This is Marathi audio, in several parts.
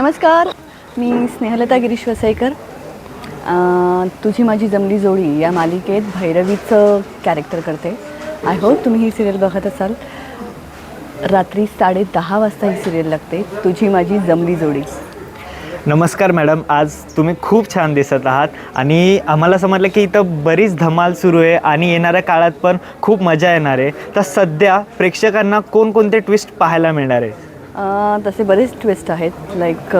नमस्कार मी स्नेहलता गिरीश वसईकर. तुझी माझी जमली जोडी या मालिकेत भैरवीचं कॅरेक्टर करते. आय होप तुम्ही ही सिरियल बघत असाल. रात्री साडे दहा वाजता ही सिरियल लागते. तुझी माझी जमली जोडी. नमस्कार मॅडम आज तुम्ही खूप छान दिसत आहात आणि आम्हाला समजलं की इथं बरीच धमाल सुरू आहे आणि येणाऱ्या काळात पण खूप मजा येणार आहे. तर सध्या प्रेक्षकांना कोणकोणते ट्विस्ट पाहायला मिळणार आहे? तसे बरेच ट्विस्ट आहेत. लाईक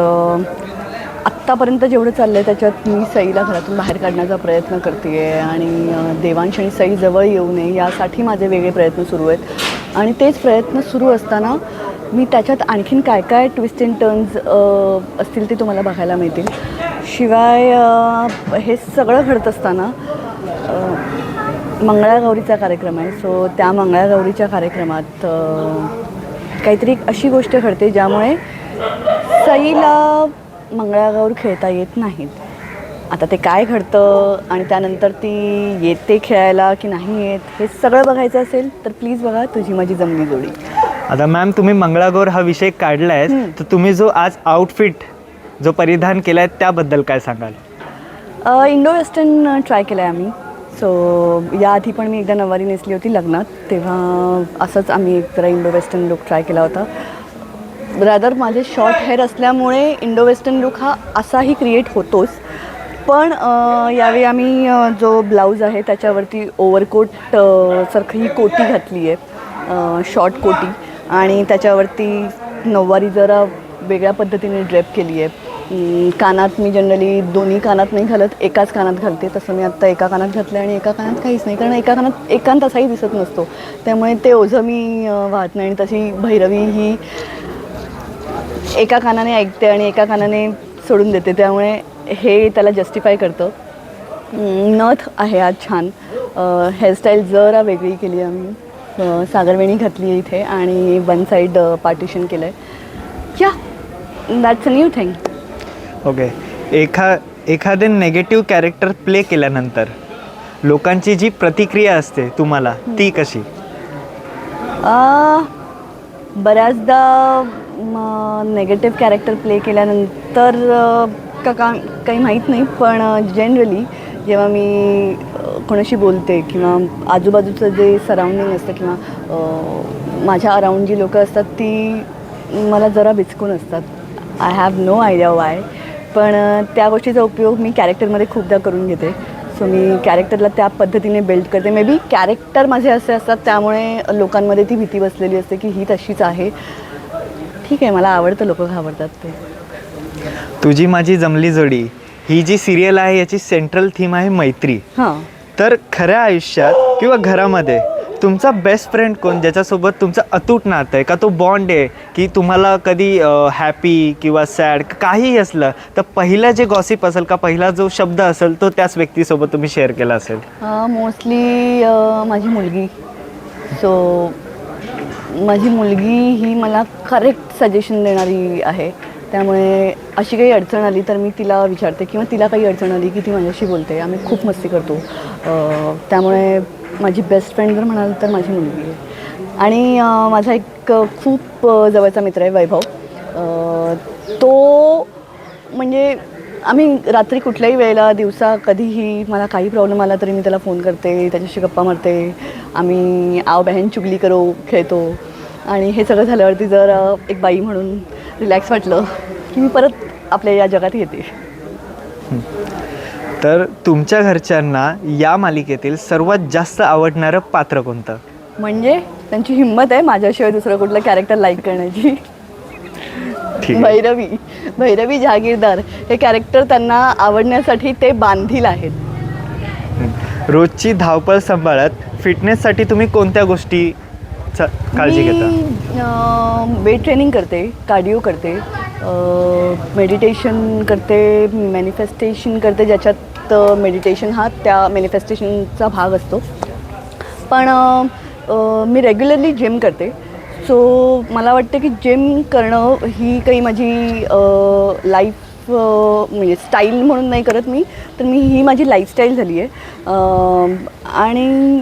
आत्तापर्यंत जेवढं चाललं आहे त्याच्यात मी सईला घरातून बाहेर काढण्याचा प्रयत्न करते आहे आणि देवांश आणि सई जवळ येऊ नये यासाठी माझे वेगळे प्रयत्न सुरू आहेत. आणि तेच प्रयत्न सुरू असताना मी त्याच्यात आणखीन काय काय ट्विस्ट अँड टर्न्स असतील ते तुम्हाला बघायला मिळतील. शिवाय हे सगळं घडत असताना मंगळागौरीचा कार्यक्रम आहे. सो त्या मंगळागौरीच्या कार्यक्रमात काहीतरी अशी गोष्ट घडते ज्यामुळे सईला मंगळागौर खेळता येत नाहीत. आता ते काय घडतं आणि त्यानंतर ती येते खेळायला की नाही येत हे सगळं बघायचं असेल तर प्लीज बघा तुझी माझी जमली जोडी. आता मॅम तुम्ही मंगळागौर हा विषय काढला आहे. तर तुम्ही जो आज आउटफिट जो परिधान केला आहे त्याबद्दल काय सांगाल? इंडो वेस्टर्न ट्राय केलं आहे आम्ही. सो याआधी पण मी एकदा नवारी नेसली होती लग्नात तेव्हा असंच आम्ही एक जरा इंडो वेस्टर्न लुक ट्राय केला होता. रादर माझे शॉर्ट हेअर असल्यामुळे इंडो वेस्टर्न लुक हा असाही क्रिएट होतोच. पण यावेळी आम्ही जो ब्लाऊज आहे त्याच्यावरती ओव्हरकोट सारखी ही कोटी घातली आहे शॉर्ट कोटी. आणि त्याच्यावरती नऊवारी जरा वेगळ्या पद्धतीने ड्रेप केली आहे. कानात मी जनरली दोन्ही कानात नाही घालत एकाच कानात घालते. तसं मी आत्ता एका कानात घातलं आणि एका कानात काहीच नाही. कारण एका कानात एकांत असाही दिसत नसतो. त्यामुळे ते ओझं मी वाहत नाही. आणि तशी भैरवी ही एका कानाने ऐकते आणि एका कानाने सोडून देते. त्यामुळे हे त्याला जस्टिफाय करतं. नथ आहे आज छान. हेअरस्टाईल जरा वेगळी केली आम्ही. सागरवेणी घातली आहे इथे आणि वन साईड पार्टिशन केलं आहे या that's a new thing okay एखा एखादे नेगेटिव्ह कॅरेक्टर प्ले केल्यानंतर लोकांची जी प्रतिक्रिया असते तुम्हाला ती कशी? आ, बऱ्याचदा नेगेटिव्ह कॅरेक्टर प्ले केल्यानंतर अ, का का काही माहीत नाही पण जनरली जेव्हा मी अ, कोणाशी बोलते किंवा आजूबाजूचं जे सराउंडिंग असतं किंवा अ, माझ्या अराउंड जी लोकं असतात ती मला जरा बिचकून असतात. I have no idea why पण त्या गोष्टीचा उपयोग मी कॅरेक्टरमध्ये खूपदा करून घेते. सो मी कॅरेक्टरला त्या पद्धतीने बिल्ड करते. मे बी कॅरेक्टर माझे असे असतात त्यामुळे लोकांमध्ये ती भीती बसलेली असते की ही तशीच आहे. ठीक आहे मला आवडतं लोक घाबरतात ते. तुझी माझी जमली जोडी ही जी सिरियल आहे याची सेंट्रल थीम आहे मैत्री. हां. तर खऱ्या आयुष्यात किंवा घरामध्ये तुमचा बेस्ट फ्रेंड कोण? ज्याच्यासोबत तुमचं अतूट नातं आहे का तो बॉन्ड आहे की तुम्हाला कधी हॅपी किंवा सॅड काहीही असलं तर पहिलं जे गॉसिप असेल का पहिला जो शब्द असेल तो त्याच व्यक्तीसोबत तुम्ही शेअर केला असेल? मोस्टली माझी मुलगी. सो माझी मुलगी ही मला करेक्ट सजेशन देणारी आहे. त्यामुळे अशी काही अडचण आली तर मी तिला विचारते किंवा तिला काही अडचण आली की ती माझ्याशी बोलते. आम्ही खूप मस्ती करतो. त्यामुळे माझी बेस्ट फ्रेंड जर म्हणाल तर माझी मुलगी. आहे आणि माझा एक खूप जवळचा मित्र आहे वैभव. तो म्हणजे आम्ही रात्री कुठल्याही वेळेला दिवसा कधीही मला काही प्रॉब्लेम आला तरी मी त्याला फोन करते त्याच्याशी गप्पा मारते. आम्ही आव बहन चुगली करो खेळतो. आणि हे सगळं झाल्यावरती जर एक बाई म्हणून रिलॅक्स वाटलं की मी परत आपल्या या जगात येते. तर तुमच्या घरच्यांना या मालिकेतील सर्वात जास्त आवडणारं पात्र कोणतं? म्हणजे त्यांची हिंमत आहे माझ्याशिवाय दुसरं कुठलं कॅरेक्टर लाईक करण्याची. ठीक आहे. भैरवी. भैरवी जहागीरदार हे कॅरेक्टर त्यांना आवडण्यासाठी ते बांधील आहेत. रोजची धावपळ सांभाळत फिटनेससाठी तुम्ही कोणत्या गोष्टी काळजी घेता? वेट ट्रेनिंग करते कार्डिओ करते मेडिटेशन करते मॅनिफेस्टेशन करते ज्याच्यात मेडिटेशन हा त्या मॅनिफेस्टेशनचा भाग असतो. पण मी रेग्युलरली जिम करते. सो मला वाटतं की जिम करणं ही काही माझी लाईफ म्हणजे स्टाईल म्हणून नाही करत मी तर मी ही माझी लाईफस्टाईल झाली आहे. आणि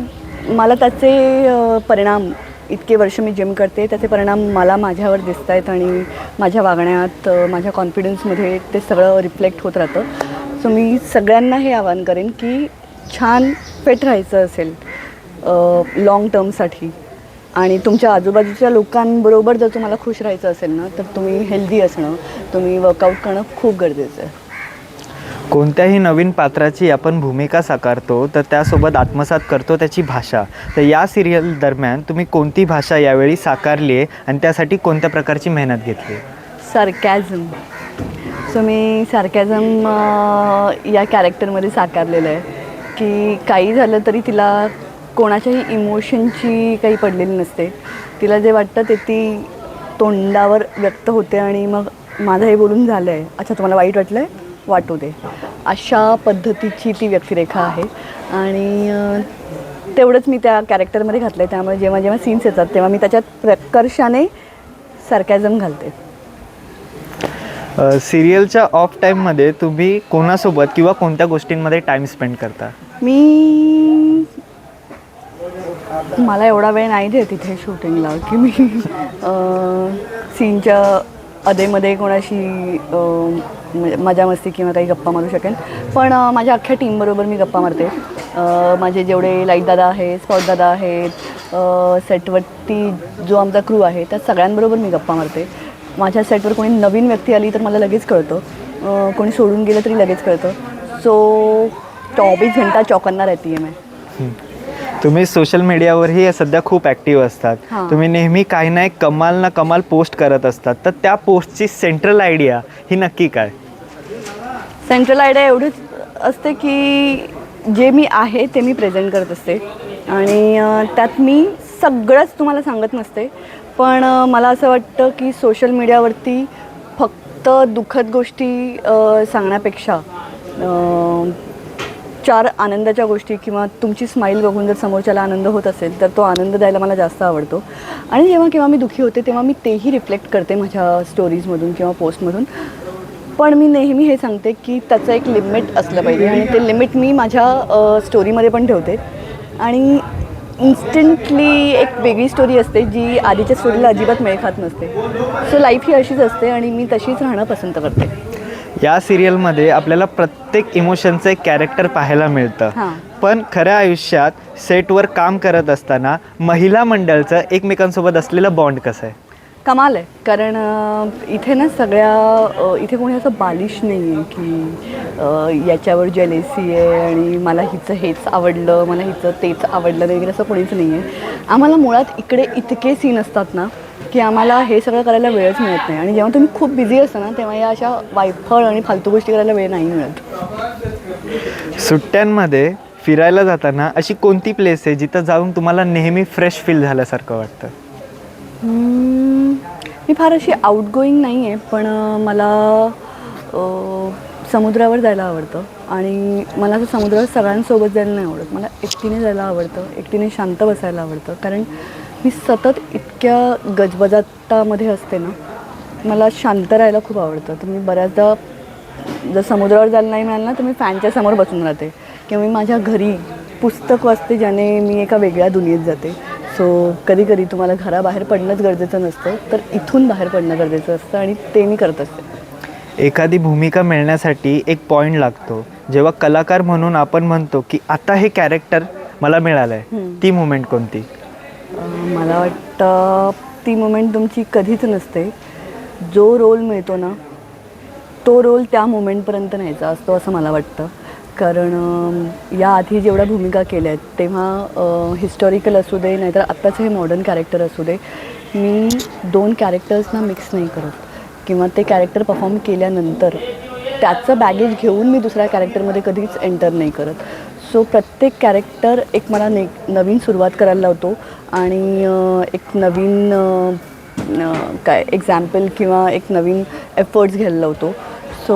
मला त्याचे परिणाम इतके वर्ष मी जिम करते त्याचे परिणाम मला माझ्यावर दिसत आहेत आणि माझ्या वागण्यात माझ्या कॉन्फिडन्समध्ये ते सगळं रिफ्लेक्ट होत राहतं. सो मी सगळ्यांना हे आवाहन करेन की छान फिट राहायचं असेल लाँग टर्मसाठी आणि तुमच्या आजूबाजूच्या लोकांबरोबर जर तुम्हाला खुश राहायचं असेल ना तर तुम्ही हेल्दी असणं तुम्ही वर्कआउट करणं खूप गरजेचं आहे. कोणत्याही नवीन पात्राची आपण भूमिका साकारतो तर त्यासोबत आत्मसात करतो त्याची भाषा. तर या सिरियल दरम्यान तुम्ही कोणती भाषा यावेळी साकारली आहे आणि त्यासाठी कोणत्या प्रकारची मेहनत घेतली सार्कॅझम तुम्ही मी सार्कॅझम या कॅरेक्टरमध्ये साकारलेलं आहे. की काही झालं तरी तिला कोणाच्याही इमोशनची काही पडलेली नसते. तिला जे वाटतं ते ती तोंडावर व्यक्त होते आणि मग माझं हे बोलून झालं आहे अच्छा तुम्हाला वाईट वाटलं आहे वाटू दे. अशा पद्धतीची ती व्यक्तिरेखा आहे. आणि तेवढंच मी त्या कॅरेक्टरमध्ये घातलं आहे त्यामुळे जेव्हा जेव्हा सीन्स येतात तेव्हा मी त्याच्यात प्रकर्षाने सार्कॅझम घालते. सिरियलच्या ऑफ टाईममध्ये तुम्ही कोणासोबत किंवा कोणत्या गोष्टींमध्ये टाईम स्पेंड करता? मी मला एवढा वेळ नाही देत तिथे शूटिंगला की मी सीनच्या अधेमध्ये कोणाशी म- मजा मस्ती किंवा काही गप्पा मारू शकेन. पण माझ्या अख्ख्या टीमबरोबर मी गप्पा मारते. माझे जेवढे लाइट दादा आहेत स्पॉट दादा आहेत सेटवट्टी सेटवरती जो आमचा क्रू आहे त्या सगळ्यांबरोबर मी गप्पा मारते. माझ्या सेटवर कोणी नवीन व्यक्ती आली तर मला लगेच कळतं. कोणी सोडून गेलं तरी लगेच कळतं. सो चोवीस घंटा चौकन्ना रहती है मैं. तुम्ही सोशल मीडियावरही सध्या खूप ॲक्टिव्ह असतात. तुम्ही नेहमी काही ना एक कमाल ना कमाल पोस्ट करत असतात. तर त्या पोस्टची सेंट्रल आयडिया ही नक्की काय? सेंट्रल आयडिया एवढीच असते की जे मी आहे ते मी प्रेझेंट करत असते. आणि त्यात मी सगळंच तुम्हाला सांगत नसते. पण मला असं वाटतं की सोशल मीडियावरती फक्त दुःखद गोष्टी सांगण्यापेक्षा चार आनंदाच्या गोष्टी किंवा तुमची स्माईल बघून जर समोरच्याला आनंद होत असेल तर तो आनंद द्यायला मला जास्त आवडतो. आणि जेव्हा केव्हा मी दुःखी होते तेव्हा मी तेही रिफ्लेक्ट करते माझ्या स्टोरीजमधून किंवा पोस्टमधून पण मी नेहमी हे सांगते की त्याचं एक लिमिट असलं पाहिजे आणि ते लिमिट मी माझ्या स्टोरीमध्ये पण ठेवते. आणि इन्स्टंटली एक वेगळी स्टोरी असते जी आधीच्या स्टोरीला अजिबात मेळ खात नसते. सो लाईफ ही अशीच असते आणि मी तशीच राहणं पसंत करते. या सिरियलमध्ये आपल्याला प्रत्येक इमोशनचं एक कॅरेक्टर पाहायला मिळतं. हां. पण खऱ्या आयुष्यात सेटवर काम करत असताना महिला मंडळचं एकमेकांसोबत असलेलं बॉन्ड कसं आहे? कमाल आहे. कारण इथे ना सगळ्या इथे कोणी असं बालिश नाही आहे की याच्यावर जेलेसी आहे आणि मला हिचं हेच आवडलं मला हिचं तेच आवडलं वगैरे असं कोणीच नाही आहे आम्हाला मुळात इकडे इतके सीन असतात ना की आम्हाला हे सगळं करायला वेळच मिळत नाही. आणि जेव्हा तुम्ही खूप बिझी असता ना तेव्हा या अशा वायफळ आणि फालतू गोष्टी करायला वेळ नाही मिळत. सुट्ट्यांमध्ये फिरायला जाताना अशी कोणती प्लेस आहे जिथं जाऊन तुम्हाला नेहमी फ्रेश फील झाल्यासारखं वाटतं? मी फार अशी आउटगोईंग नाही आहे पण मला समुद्रावर जायला आवडतं. आणि मला असं समुद्रावर सगळ्यांसोबत जायला नाही आवडत. मला एकटीने जायला आवडतं एकटीने शांत बसायला आवडतं. कारण मी सतत इतक्या गजबजाटामध्ये असते ना मला शांत राहायला खूप आवडतं. तर मी बऱ्याचदा जर समुद्रावर जायला नाही मिळालं ना तर मी फॅनच्या समोर बसून राहते. किंवा मी माझ्या घरी पुस्तक वाचते ज्याने मी एका वेगळ्या दुनियेत जाते. सो कधी कधी तुम्हाला घराबाहेर पडणंच गरजेचं नसतं तर इथून बाहेर पडणं गरजेचं असतं आणि ते मी करत असते. एखादी भूमिका मिळण्यासाठी एक पॉईंट लागतो. जेव्हा कलाकार म्हणून आपण म्हणतो की आता हे कॅरेक्टर मला मिळालं आहे. ती मुमेंट कोणती? मला वाटतं ती मोमेंट तुमची कधीच नसते. जो रोल मिळतो ना तो रोल त्या मोमेंटपर्यंत न्यायचा असतो असं मला वाटतं. कारण याआधी जेवढ्या भूमिका केल्या आहेत तेव्हा हिस्टॉरिकल असू दे नाहीतर आत्ताचं हे मॉडर्न कॅरेक्टर असू दे मी दोन कॅरेक्टर्सना मिक्स नाही करत. किंवा ते कॅरेक्टर परफॉर्म केल्यानंतर त्याचं बॅगेज घेऊन मी दुसऱ्या कॅरेक्टरमध्ये कधीच एंटर नाही करत. सो प्रत्येक कॅरेक्टर एक मला ने नवीन सुरुवात करायला लावतो आणि एक नवीन काय एक्झाम्पल किंवा एक नवीन एफर्ट्स घ्यायला लावतो. सो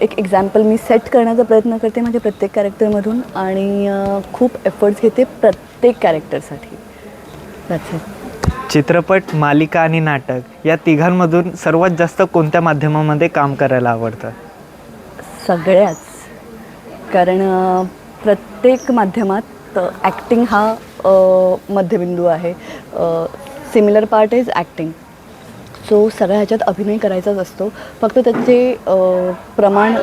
एक एक्झाम्पल मी सेट करण्याचा प्रयत्न करते माझ्या प्रत्येक कॅरेक्टरमधून आणि खूप एफर्ट्स घेते प्रत्येक कॅरेक्टरसाठी चित्रपट मालिका आणि नाटक या तिघांमधून सर्वात जास्त कोणत्या माध्यमामध्ये काम करायला आवडतं? सगळ्याच. कारण प्रत्येक माध्यमात ॲक्टिंग हा मध्यबिंदू आहे. सिमिलर पार्ट इज ॲक्टिंग जो सगळ्या ह्याच्यात अभिनय करायचाच असतो फक्त त्याचे प्रमाण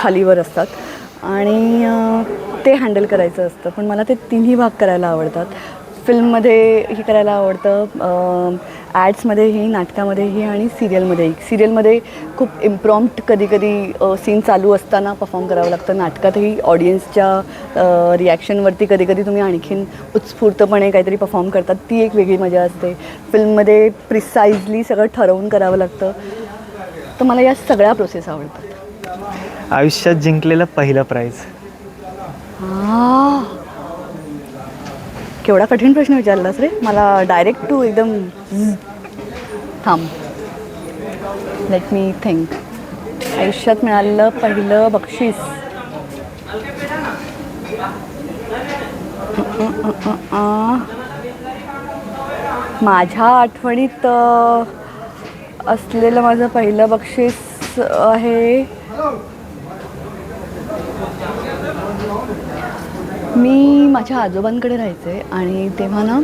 खालीवर असतात. आणि ते हँडल करायचं असतं. पण मला ते तिन्ही भाग करायला आवडतात. फिल्ममध्ये हे करायला आवडतं ॲड्समध्येही नाटकामध्येही आणि सिरियलमध्येही. सिरियलमध्ये खूप इम्प्रॉम्प्ट कधी कधी सीन चालू असताना परफॉर्म करावं लागतं. नाटकातही ऑडियन्सच्या रिॲक्शनवरती कधी कधी तुम्ही आणखीन उत्स्फूर्तपणे काहीतरी परफॉर्म करतात. ती एक वेगळी मजा असते. फिल्ममध्ये प्रिसाइजली सगळं ठरवून करावं लागतं. तर मला या सगळ्या प्रोसेस आवडतात. आयुष्यात जिंकलेलं पहिलं प्राईज केवढा कठीण प्रश्न विचारलास रे? मला डायरेक्ट टू एकदम थांब. लेट मी थिंक आयुष्यात मिळालेलं पहिलं बक्षीस. माझ्या आठवणीत असलेलं माझं पहिलं बक्षीस आहे मी माझ्या आजोबांकडे राहायचे आणि तेव्हा ना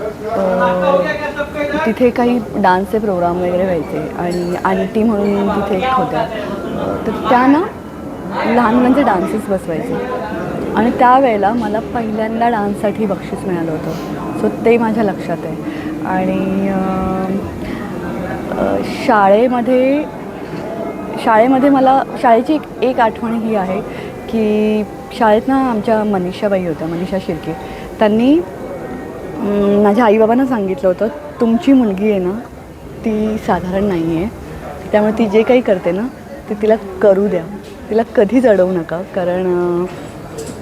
तिथे काही डान्सचे प्रोग्राम वगैरे व्हायचे आणि आंटी म्हणून तिथे एक होत्या. तर त्या ना लहान मुलांचे डान्सेस बसवायचे. आणि त्यावेळेला मला पहिल्यांदा डान्ससाठी बक्षीस मिळालं होतं. सो ते माझ्या लक्षात आहे. आणि शाळेमध्ये शाळेमध्ये मला शाळेची एक एक आठवण ही आहे की शाळेत ना आमच्या मनीषाबाई होत्या मनीषा शिर्के. त्यांनी माझ्या आईबाबांना सांगितलं होतं तुमची मुलगी आहे ना ती साधारण नाही आहे त्यामुळे ती जे काही करते ना ते तिला करू द्या. तिला कधीच अडवू नका. कारण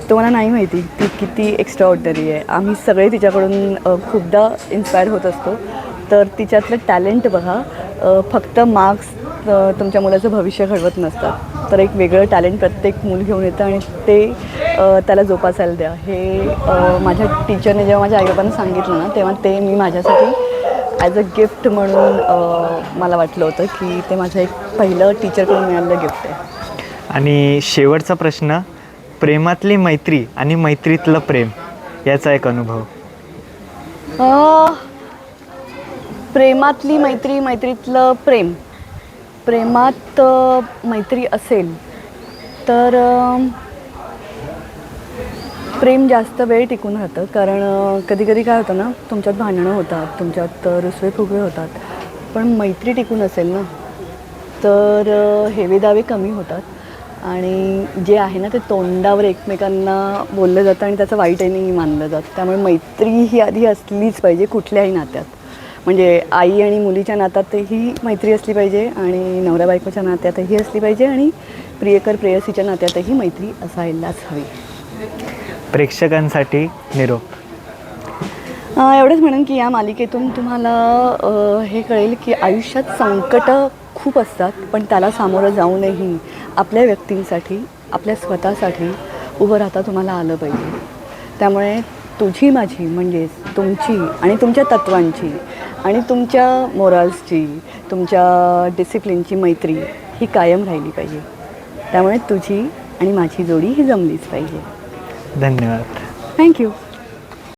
तुम्हाला नाही माहिती ती किती एक्स्ट्रा ऑर्डनरी आहे. आम्ही सगळे तिच्याकडून खूपदा इन्स्पायर होत असतो. तर तिच्यातलं टॅलेंट बघा फक्त मार्क्स तुमच्या मुलाचं भविष्य घडवत नसतात. तर एक वेगळं टॅलेंट प्रत्येक मूल घेऊन येतं आणि ते त्याला जोपासायला द्या. हे माझ्या टीचरने जेव्हा माझ्या आईबाबांना सांगितलं ना तेव्हा ते मी माझ्यासाठी ॲज अ गिफ्ट म्हणून मला वाटलं होतं की ते माझं एक पहिलं टीचरकडून मिळालेलं गिफ्ट आहे. आणि शेवटचा प्रश्न प्रेमातली मैत्री आणि मैत्रीतलं प्रेम याचा एक अनुभव. प्रेमातली मैत्री मैत्रीतलं प्रेम. प्रेमात मैत्री असेल तर प्रेम जास्त वेळ टिकून राहतं. कारण कधी कधी काय होतं ना तुमच्यात भांडणं होतात तुमच्यात रुसवे फुगवे होतात. पण मैत्री टिकून असेल ना तर हेवेदावे कमी होतात. आणि जे आहे ना ते तोंडावर एकमेकांना बोललं जातं आणि त्याचं वाईटही मानलं जातं. त्यामुळे मैत्री ही आधी असलीच पाहिजे कुठल्याही नात्यात. म्हणजे आई आणि मुलीच्या नात्यातही मैत्री असली पाहिजे आणि नवरा बायकोच्या नात्यातही असली पाहिजे आणि प्रियकर प्रेयसीच्या नात्यातही मैत्री असायलाच हवी. प्रेक्षकांसाठी निरोप. एवढंच म्हणेन की या मालिकेतून तुम्हाला हे कळेल की आयुष्यात संकटं खूप असतात पण त्याला सामोरं जाऊनही आपल्या व्यक्तींसाठी आपल्या स्वतःसाठी उभं राहता तुम्हाला आलं पाहिजे. त्यामुळे तुझी माझी म्हणजेच तुमची आणि तुमच्या तत्वांची आणि तुमच्या मोरल्सची तुमच्या डिसिप्लिनची मैत्री ही कायम राहिली पाहिजे. त्यामुळे तुझी आणि माझी जोडी ही जमलीच पाहिजे. धन्यवाद. थँक्यू